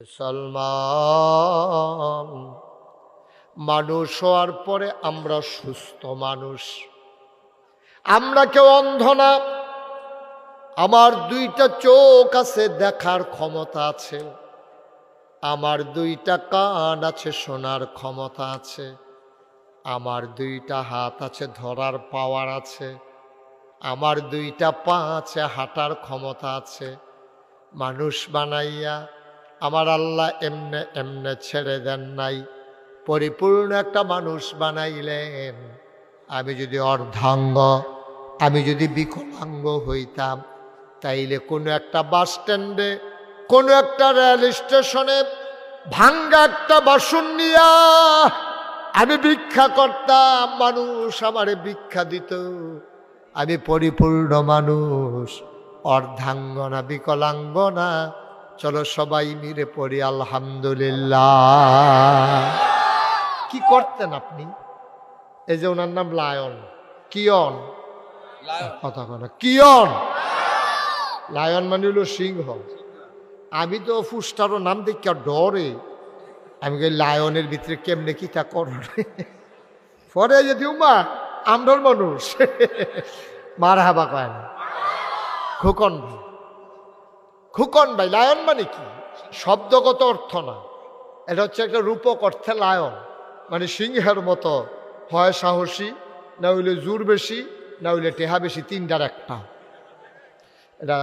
মুসলমান। মানুষ হওয়ার পরে আমরা সুস্থ মানুষ। আমরা কেউ অন্ধ না। আমার দুইটা চোখ আছে, দেখার ক্ষমতা আছে। আমার দুইটা কান আছে, শোনার ক্ষমতা আছে। আমার দুইটা হাত আছে, ধরার পাওয়ার আছে। আমার দুইটা পা আছে, হাঁটার ক্ষমতা আছে। মানুষ বানাইয়া আমার আল্লাহ এমনে এমনে ছেড়ে দেন নাই। পরিপূর্ণ একটা মানুষ বানাইলেন। আমি যদি অর্ধাঙ্গ, আমি যদি বিকলাঙ্গ হইতাম, তাইলে কোনো একটা বাস স্ট্যান্ডে, কোনো একটা রেল স্টেশনে ভাঙ্গা একটা বাসন নিয়া আমি ভিক্ষা করতাম, মানুষ আমারে ভিক্ষা দিত। আমি পরিপূর্ণ মানুষ অর্ধাঙ্গনা বিকলাঙ্গনা চলো সবাই মিলে পড়ি আলহামদুলিল্লাহ। কি করতেন আপনি? এই যে ওনার নাম লায়ন। কিয়ন? কথা কথা কিয়ন। লায়ন মানে হলো সিংহ। আমি তো ফুস্টারও নাম দেখি আর ডরে। আমি লায়নের ভিতরে কেমনে কি তা কর? পরে যদি উমা আমরার মানুষ। মার হাবা কয় না। খুকন। ভাই খুকন ভাই লায়ন মানে কি? শব্দগত অর্থ না। এটা হচ্ছে একটা রূপক অর্থে লায়ন। মানে সিংহের মতো। হয় সাহসী, না হইলে জোর বেশি, না হইলে টেহা বেশি, তিনটার একটা। এটা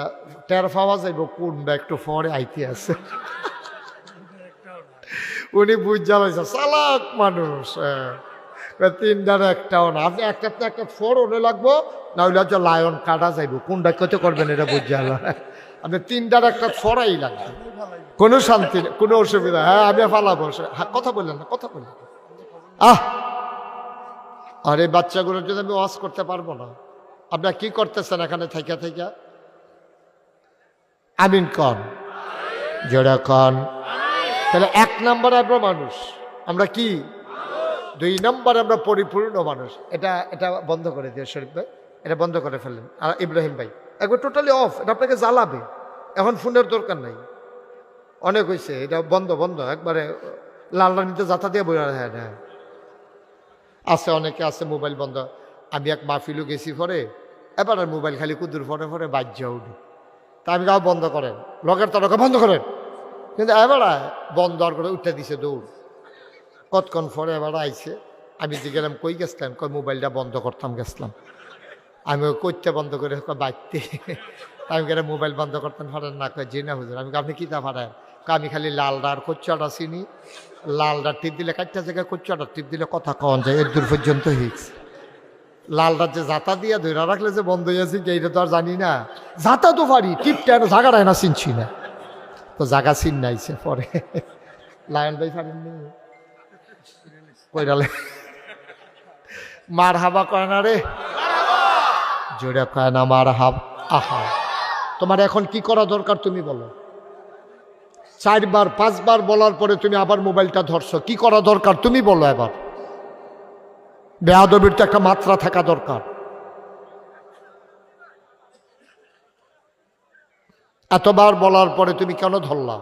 টের পাওয়া যাইব কোনটা একটু পরে আইতে আছে। উনি বুঝ জ্বালাইছে চালাক মানুষ। তিনটার একটাও না। আপনি একটা একটা ফোর ওনে লাগবো, না হইলে লায়ন কাটা যাইব। কোনটা কত করবেন এটা বুঝ আপনি তিনটার একটা ফরাই লাগবে। কোনো শান্তি কোনো অসুবিধা হ্যাঁ আমি ফালাবো হ্যাঁ কথা বললেন না, কথা বললেন আহ! আর এই বাচ্চাগুলোর জন্য আমি ওয়াশ করতে পারব না। আপনারা কি করতেছেন এখানে থাইকা থাইকা? আমিন কন। জোড়া কন। তাহলে এক নম্বরে আমরা মানুষ। আমরা কি? দুই নম্বরে আমরা পরিপূর্ণ মানুষ। এটা এটা বন্ধ করে দিয়ে শরীফ ভাই। এটা বন্ধ করে ফেললেন। আর ইব্রাহিম ভাই। একবার টোটালি অফ এটা আপনাকে জ্বালাবে। এখন ফোনের দরকার নাই। অনেক হয়েছে এটা বন্ধ বন্ধ। একবারে লাল রানিতে যাতা দিয়ে বই হ্যাঁ হ্যাঁ। আছে, অনেকে আছে, মোবাইল বন্ধ। আমি এক মাহফিলও গেছি পরে, এবার আর মোবাইল খালি কুদুর পরে পরে বাজ্য উঠি। তা আমি গাও বন্ধ করেন লগের তরকা বন্ধ করেন। কিন্তু এবার বন্ধ আর করে উঠে দিছে দৌড়। কতক্ষণ পরে এবার আইছে, আমি যে গেলাম, কই গেছিলাম কই মোবাইলটা বন্ধ করতাম, গেছিলাম। আমি করতে বন্ধ করে বাড়তে? আমি গেলে মোবাইল বন্ধ করতাম? ফারেন না কয় জি না হুজুর, আমি আপনি কী তা ফারেন আমি খালি লালডা আর কচ্চাটা চিনি। লালডা টিপ দিলে কাটটা জায়গায় কচ্চাটা টিপ দিলে কথা কন যায়, এর দূর পর্যন্ত হিক্স। লালডা যে জাতা দিয়া ধরে রাখলে যে বন্ধ হয়ে আছে এইটা তো আর জানি না। জাতা তো পারি টিপটা জায়গাটা না চিনছি না। তো জাগা চিন নাইছে পরে। লায়ন ভাই পারেননি কইরালে মার হাবা কয় না রে? জোরে কয় না, মার হাব, আহা। তোমার এখন কি করা দরকার তুমি বলো। চারবার, পাঁচবার বলার পরে তুমি আবার মোবাইলটা ধরছো। কি করা দরকার তুমি বলো এবার। বেয়াদবির তো একটা মাত্রা থাকা দরকার। এতবার বলার পরে তুমি কেন ধরলা?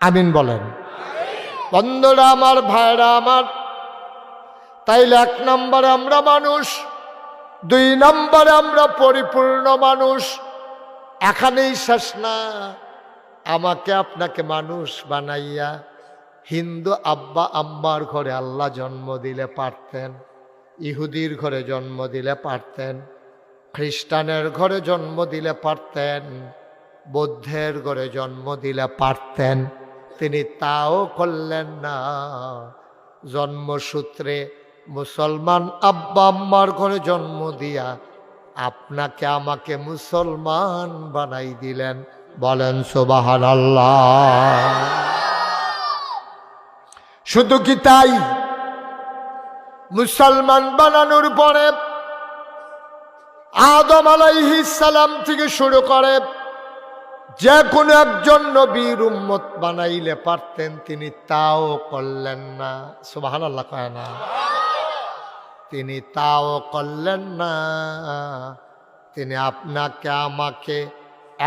আমিন বলেন। বন্ধুরা, আমার ভাইরা, আমার তাইলে এক নম্বরে আমরা মানুষ, দুই নম্বরে আমরা পরিপূর্ণ মানুষ। এখানেই শেষ না। আমাকে আপনাকে মানুষ বানাইয়া হিন্দু আব্বা আম্মার ঘরে আল্লাহ জন্ম দিলে পারতেন, ইহুদির ঘরে জন্ম দিলে পারতেন, খ্রিস্টানের ঘরে জন্ম দিলে পারতেন, বৌদ্ধের ঘরে জন্ম দিলে পারতেন। তিনি তাও করলেন না। জন্মসূত্রে মুসলমান আব্বা আম্মার ঘরে জন্ম দিয়া আপনাকে আমাকে মুসলমান বানাই দিলেন। বলেন সোবাহান শুধু কি তাই? মুসলমান বানানোর পরে আদম সালাম থেকে শুরু করে যে কোনো একজন নবীর উম্মত বানাইলে পারতেন, তিনি তাও করলেন না। সুবাহান আল্লাহ কয় না। তিনি তাও করলেন না। তিনি আপনাকে, আমাকে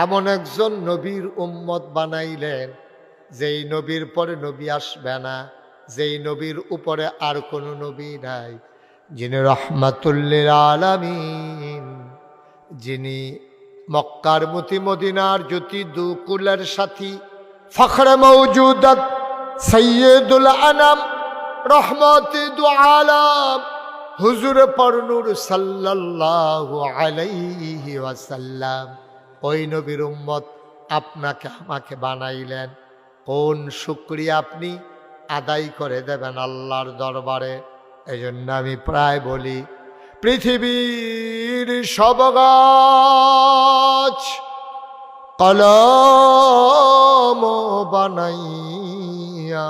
এমন একজন নবীর উম্মত বানাইলেন, যেই নবীর পরে নবী আসবে না, যেই নবীর উপরে আর কোনো নবী নাই, যিনি রহমাতুল্লিল আলামিন, যিনি মক্কার মতি মদিনার জ্যোতি দুকুলের সাথী, ফখরে মৌজুদত সৈয়দুল আনাম রহমত দু আলাম। হুজুর পরনুর সাল্লাল্লাহু আলাইহি ওয়াসাল্লাম, ওই নবীর উম্মত আপনাকে আমাকে বানাইলেন। কোন শুক্রিয়া আপনি আদায় করে দেবেন আল্লাহর দরবারে? এই জন্য আমি প্রায় বলি, পৃথিবীর সব গাছ কলম বানাইয়া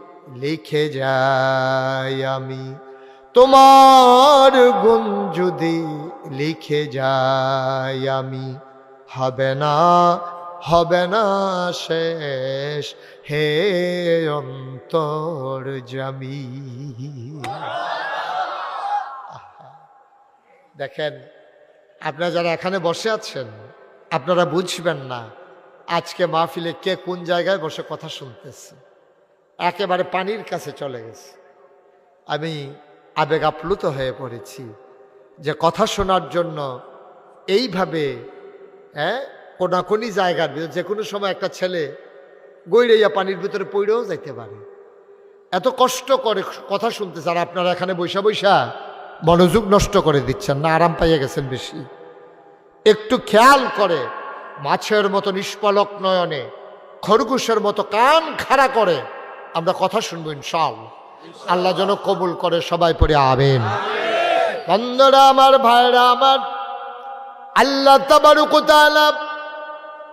লিখে যাই আমি। তোমার গুণ যদি লিখে যাই আমি, হবে না হবে না শেষ, হে অন্তর জামি। দেখেন, আপনারা যারা এখানে বসে আছেন, আপনারা বুঝবেন না আজকে মাহফিলে কে কোন জায়গায় বসে কথা শুনতেছে। একেবারে পানির কাছে চলে গেছে। আমি আবেগ আপ্লুত হয়ে পড়েছি যে কথা শোনার জন্য এইভাবে হ্যাঁ কোনাকুনি জায়গার ভিতরে, যে কোনো সময় একটা ছেলে গৈরাইয়া পানির ভিতরে পড়েও যাইতে পারে। এত কষ্ট করে কথা শুনতে চান আপনারা এখানে বৈশা বৈশা মনোযোগ নষ্ট করে দিচ্ছেন না, আরাম পাইয়া গেছেন বেশি। একটু খেয়াল করে মাছের মতো নিষ্পলক নয়নে, খরগোশের মতো কান খাড়া করে আমরা কথা শুনব ইনশাল আল্লাহ যেন কবুল করে সবাই পড়ে আবেন বন্ধুরা আমার, ভাইরা আমার, আল্লাহ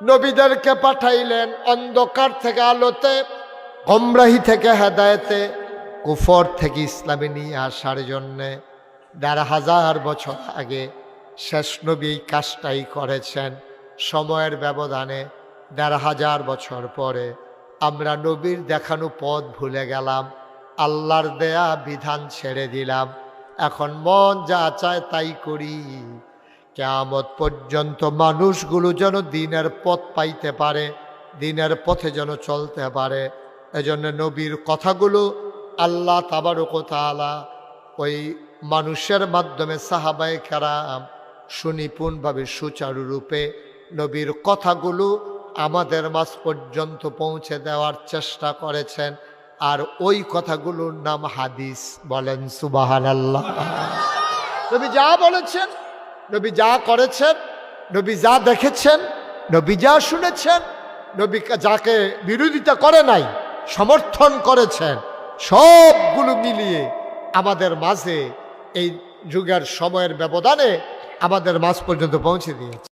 নবীদেরকে পাঠাইলেন অন্ধকার থেকে আলোতে, গমরাহি থেকে হেদায়েতে, কুফর থেকে ইসলামে নিয়ে আসার জন্যে দেড় হাজার বছর আগে শেষ নবী এই কাজটাই করেছেন। সময়ের ব্যবধানে দেড় হাজার বছর পরে আমরা নবীর দেখানো পথ ভুলে গেলাম, আল্লাহর দেয়া বিধান ছেড়ে দিলাম। এখন মন যা চায় তাই করি। কেয়ামত পর্যন্ত মানুষগুলো যেন দিনের পথ পাইতে পারে, দিনের পথে যেন চলতে পারে। এজন্য নবীর কথাগুলো আল্লাহ তাবারকতালা ওই মানুষের মাধ্যমে সাহাবাই কেরাম সুনিপুণভাবে সুচারুরূপে নবীর কথাগুলো আমাদের মাঝ পর্যন্ত পৌঁছে দেওয়ার চেষ্টা করেছেন। আর ওই কথাগুলোর নাম হাদিস বলেন সুবাহান আল্লাহ নবী যা বলেছেন, নবী যা করেছেন, নবী যা দেখেছেন, নবী যা শুনেছেন, নবী যাকে বিরোধিতা করে নাই, সমর্থন করেছেন, সবগুলো মিলিয়ে আমাদের মাঝে এই যুগের সময়ের ব্যবধানে আমাদের মাঝ পর্যন্ত পৌঁছে দিয়েছে।